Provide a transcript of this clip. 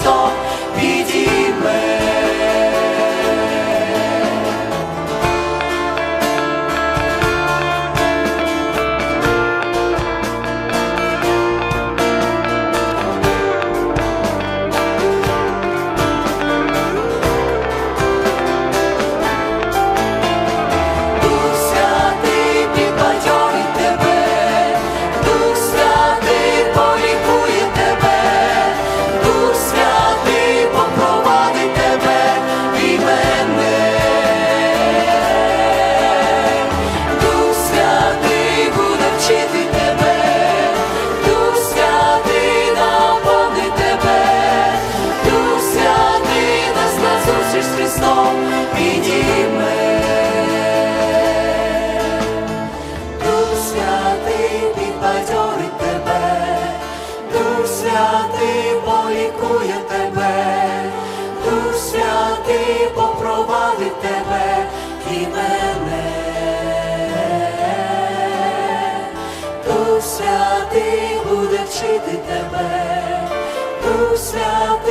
store. святий полікує тебе, Дух святий попровадить тебе і мене, Дух святий буде вчити тебе, Дух святий.